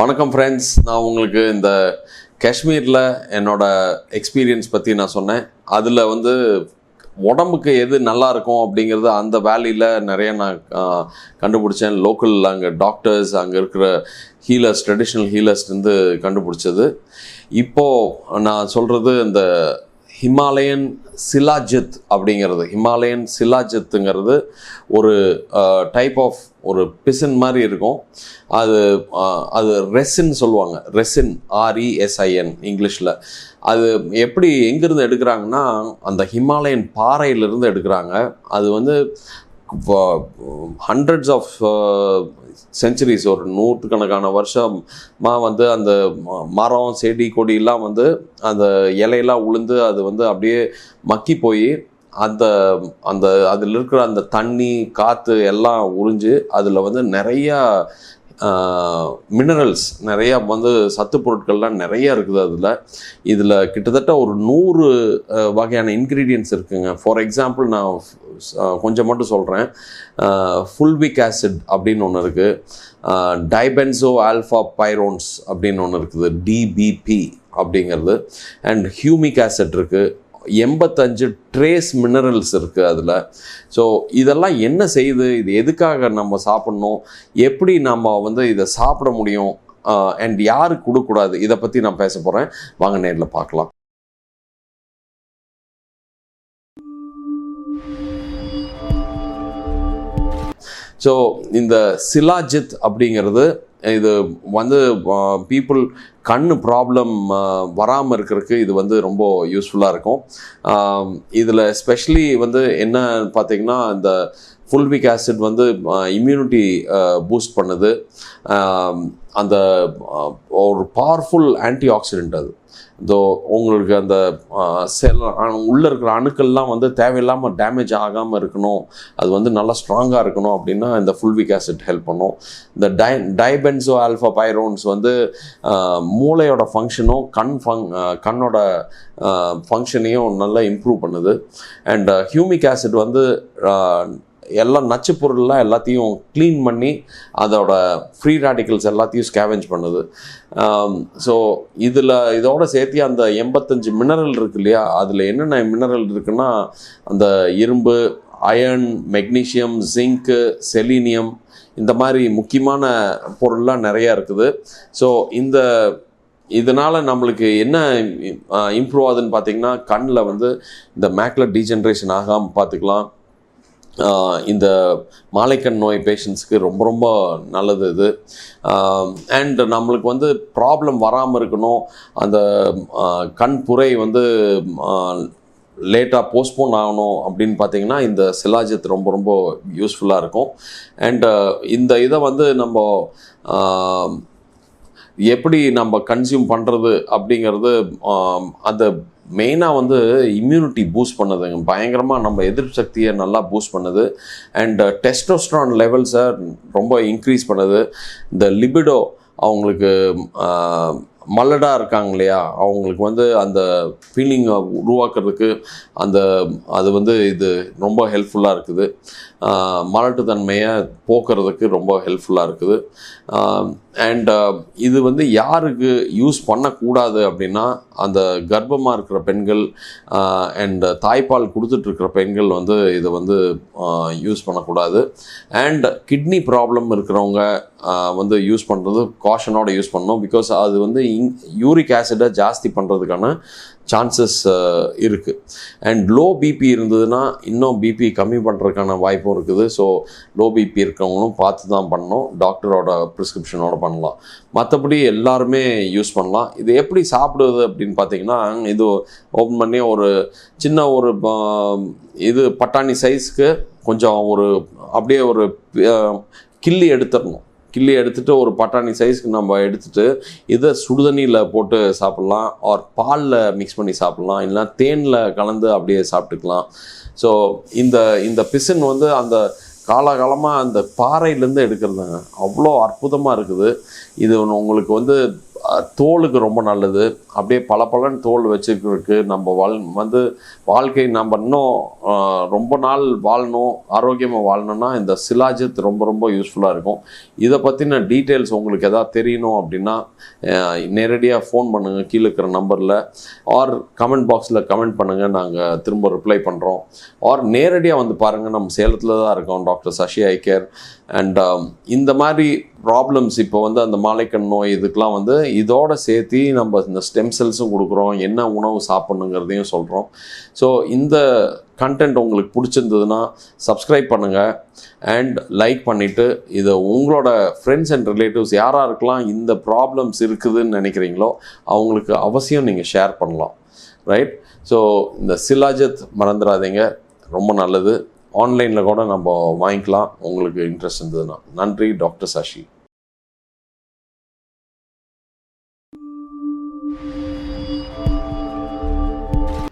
வணக்கம் ஃப்ரெண்ட்ஸ் நான் உங்களுக்கு இந்த காஷ்மீரில் என்னோட எக்ஸ்பீரியன்ஸ் பற்றி நான் சொன்னேன். அதில் வந்து உடம்புக்கு எது நல்லா இருக்கும் அப்படிங்கிறது அந்த வேலியில் நிறைய நான் கண்டுபிடிச்சேன். லோக்கல் அங்கே டாக்டர்ஸ் அங்கே இருக்கிற ஹீலர்ஸ் ட்ரெடிஷ்னல் ஹீலர்ஸ் வந்து கண்டுபிடிச்சது. இப்போது நான் சொல்கிறது இந்த ஹிமாலயன் சிலாஜித் அப்படிங்கிறது. ஹிமாலயன் சிலாஜித்துங்கிறது ஒரு டைப் ஆஃப் ஒரு பிசின் மாதிரி இருக்கும். அது அது ரெசின் சொல்லுவாங்க. ரெசின் ஆர்இஎஸ்ஐஎன் இங்கிலீஷில். அது எப்படி எங்கேருந்து எடுக்கிறாங்கன்னா அந்த ஹிமாலயன் பாறையிலிருந்து எடுக்கிறாங்க. அது வந்து ஹண்ட்ரட்ஸ் ஆஃப் செஞ்சுரிஸ் ஒரு நூற்றுக்கணக்கான வருஷமாக வந்து அந்த ம- மரம் செடி கொடியெல்லாம் வந்து அந்த இலையெல்லாம் உளுந்து அது வந்து அப்படியே மக்கி போய் அந்த அந்த அதில் இருக்கிற அந்த தண்ணி காற்று எல்லாம் உறிஞ்சு அதில் வந்து நிறையா மினரல்ஸ் நிறையா வந்து சத்து பொருட்கள்லாம் நிறைய இருக்குது அதில். இதில் கிட்டத்தட்ட ஒரு நூறு வகையான இன்க்ரீடியன்ஸ் இருக்குங்க. ஃபார் எக்ஸாம்பிள் நான் கொஞ்சம் மட்டும் சொல்கிறேன் ஃபுல்விக் ஆசிட் அப்படின்னு ஒன்று இருக்குது டைபென்சோ ஆல்ஃபா பைரோன்ஸ் அப்படின்னு ஒன்று இருக்குது. டிபிபி அப்படிங்கிறது. அண்ட் ஹியூமிக் ஆசிட் இருக்குது எண்பத்தஞ்சு ட்ரேஸ் மினரல்ஸ் இருக்குது அதில். ஸோ இதெல்லாம் என்ன செய்யுது இது எதுக்காக நம்ம சாப்பிட்ணும்? எப்படி நம்ம வந்து இதை சாப்பிட முடியும்? அண்ட் யாருக்கு கொடுக்கூடாது இதை பற்றி நான் பேச போகிறேன் வாங்க நேரில் பார்க்கலாம். ஸோ இந்த சிலாஜித் அப்படிங்கிறது இது வந்து பீப்புள் கண் ப்ராப்ளம் வராமல் இருக்கிறதுக்கு இது வந்து ரொம்ப யூஸ்ஃபுல்லாக இருக்கும். இதில் ஸ்பெஷலி வந்து என்ன பார்த்தீங்கன்னா இந்த ஃபுல்விக் ஆசிட் வந்து இம்யூனிட்டி பூஸ்ட் பண்ணுது. அந்த ஒரு பவர்ஃபுல் ஆன்டி ஆக்சிடென்ட் அது. இதோ உங்களுக்கு அந்த செல் உள்ளே இருக்கிற அணுக்கள்லாம் வந்து தேவையில்லாமல் டேமேஜ் ஆகாமல் இருக்கணும். அது வந்து நல்லா ஸ்ட்ராங்காக இருக்கணும் அப்படின்னா இந்த ஃபுல்விக் ஆசிட் ஹெல்ப் பண்ணும். இந்த டை டைபென்சோ ஆல்ஃபா பைரோன்ஸ் வந்து மூளையோட ஃபங்க்ஷனும் கண் ஃபங் கண்ணோட ஃபங்க்ஷனையும் நல்லா இம்ப்ரூவ் பண்ணுது. அண்ட் ஹியூமிக் ஆசிட் வந்து எல்லாம் நச்சு பொருள்லாம் எல்லாத்தையும் க்ளீன் பண்ணி அதோட ஃப்ரீ ராடிக்கல்ஸ் எல்லாத்தையும் ஸ்கேவெஞ்ச் பண்ணுது. ஸோ இதில் இதோட சேர்த்து அந்த எண்பத்தஞ்சு மினரல் இருக்கு இல்லையா? அதில் என்னென்ன மினரல் இருக்குன்னா அந்த இரும்பு அயர்ன் மெக்னீஷியம் ஜிங்க்கு செலீனியம் இந்த மாதிரி முக்கியமான பொருள்லாம் நிறையா இருக்குது. ஸோ இந்த இதனால் நம்மளுக்கு என்ன இம்ப்ரூவ் ஆகுதுன்னு பார்த்தீங்கன்னா கண்ணில் வந்து இந்த மேக்லர் டீஜென்ரேஷன் ஆகாமல் பார்த்துக்கலாம். இந்த மாலைக்கண் நோய் பேஷண்ட்ஸுக்கு ரொம்ப ரொம்ப நல்லது இது. அண்ட் நம்மளுக்கு வந்து ப்ராப்ளம் வராமல் இருக்கணும். அந்த கண் புரை வந்து லேட்டாக போஸ்ட்போன் ஆகணும் அப்படின்னு பார்த்தீங்கன்னா இந்த சிலாஜித் ரொம்ப ரொம்ப யூஸ்ஃபுல்லாக இருக்கும். அண்டு இந்த இதை வந்து நம்ம எப்படி நம்ம கன்சியூம் பண்ணுறது அப்படிங்கிறது அந்த மெயினாக வந்து இம்யூனிட்டி பூஸ்ட் பண்ணுதுங்க பயங்கரமாக நம்ம எதிர்ப்பு சக்தியை நல்லா பூஸ்ட் பண்ணுது. அண்ட் டெஸ்டோஸ்ட்ரான் லெவல்ஸை ரொம்ப இன்க்ரீஸ் பண்ணுது. இந்த லிபிடோ அவங்களுக்கு மல்லடாக இருக்காங்க இல்லையா? அவங்களுக்கு வந்து அந்த ஃபீலிங்கை உருவாக்குறதுக்கு அந்த அது வந்து இது ரொம்ப ஹெல்ப்ஃபுல்லாக இருக்குது. மலட்டுத்தன்மையை போக்குறதுக்கு ரொம்ப ஹெல்ப்ஃபுல்லாக இருக்குது. அண்ட் uh, இது வந்து யாருக்கு யூஸ் பண்ணக்கூடாது அப்படின்னா அந்த கர்ப்பமாக இருக்கிற பெண்கள் uh, அண்ட் தாய்ப்பால் கொடுத்துட்ருக்கிற பெண்கள் வந்து இதை வந்து uh, யூஸ் பண்ணக்கூடாது. அண்ட் கிட்னி ப்ராப்ளம் இருக்கிறவங்க வந்து யூஸ் பண்ணுறது காஷனோட யூஸ் பண்ணணும். பிகாஸ் அது வந்து இங் யூரிக் ஆசிடை ஜாஸ்தி பண்ணுறதுக்கான சான்சஸ் இருக்குது அண்ட் லோ பிபி இருந்ததுன்னா இன்னும் பிபி கம்மி பண்ணுறதுக்கான வாய்ப்பும் இருக்குது. ஸோ லோ பிபி இருக்கவங்களும் பார்த்து தான் பண்ணணும். டாக்டரோட ப்ரிஸ்கிரிப்ஷனோட பண்ணலாம். மற்றபடி எல்லாருமே யூஸ் பண்ணலாம். இது எப்படி சாப்பிடுவது அப்படின்னு பார்த்தீங்கன்னா இது ஓப்பன் பண்ணி ஒரு சின்ன ஒரு இது பட்டாணி சைஸ்க்கு கொஞ்சம் ஒரு அப்படியே ஒரு கிள்ளி எடுத்துடணும். கிள்ளி எடுத்துட்டு ஒரு பட்டாணி சைஸ்க்கு நம்ம எடுத்துட்டு இதை சுடுதண்ணியில் போட்டு சாப்பிட்லாம் ஆர் பாலில் மிக்ஸ் பண்ணி சாப்பிட்லாம் இல்லைனா தேனில் கலந்து அப்படியே சாப்பிட்டுக்கலாம். ஸோ இந்த இந்த பிசின் வந்து அந்த காலகாலமாக அந்த பாறையிலேருந்து எடுக்கிறதுங்க. அவ்வளோ அற்புதமாக இருக்குது. இது உங்களுக்கு வந்து தோலுக்கு ரொம்ப நல்லது. அப்படியே பல தோல் வச்சுக்கிறதுக்கு நம்ம வாழ் வந்து வாழ்க்கை நம்ம இன்னும் ரொம்ப நாள் வாழணும் ஆரோக்கியமாக வாழணும்னா இந்த சிலாஜித் ரொம்ப ரொம்ப யூஸ்ஃபுல்லாக இருக்கும். இதை பற்றின டீட்டெயில்ஸ் உங்களுக்கு எதாவது தெரியணும் அப்படின்னா நேரடியாக ஃபோன் பண்ணுங்கள் கீழே இருக்கிற நம்பரில் ஆர் கமெண்ட் பாக்ஸில் கமெண்ட் பண்ணுங்கள் நாங்கள் திரும்ப ரிப்ளை பண்ணுறோம் ஆர் நேரடியாக வந்து பாருங்கள் நம்ம சேலத்தில் தான் இருக்கோம் doctor Sasi eye care and um, இந்த மாதிரி ப்ராப்ளம்ஸ் இப்போ வந்து அந்த மாலைக்கண் நோய் இதுக்கெலாம் வந்து இதோட சேர்த்து நம்ம இந்த ஸ்டெம் செல்ஸும் கொடுக்குறோம். என்ன உணவு சாப்பிட்ணுங்கிறதையும் சொல்கிறோம் ஸோ இந்த கண்டென்ட் உங்களுக்கு பிடிச்சிருந்ததுன்னா சப்ஸ்கிரைப் பண்ணுங்கள் அண்ட் லைக் பண்ணிவிட்டு இதை உங்களோட ஃப்ரெண்ட்ஸ் அண்ட் ரிலேட்டிவ்ஸ் யாராருக்கெல்லாம் இந்த ப்ராப்ளம்ஸ் இருக்குதுன்னு நினைக்கிறீங்களோ அவங்களுக்கு அவசியம் நீங்கள் ஷேர் பண்ணலாம். ரைட் ஸோ இந்த சிலாஜத் மறந்துடாதீங்க. ரொம்ப நல்லது. ஆன்லைனில் கூட நம்ம வாங்கிக்கலாம். உங்களுக்கு இன்ட்ரெஸ்ட் இருந்ததுன்னா. நன்றி டாக்டர் சஷி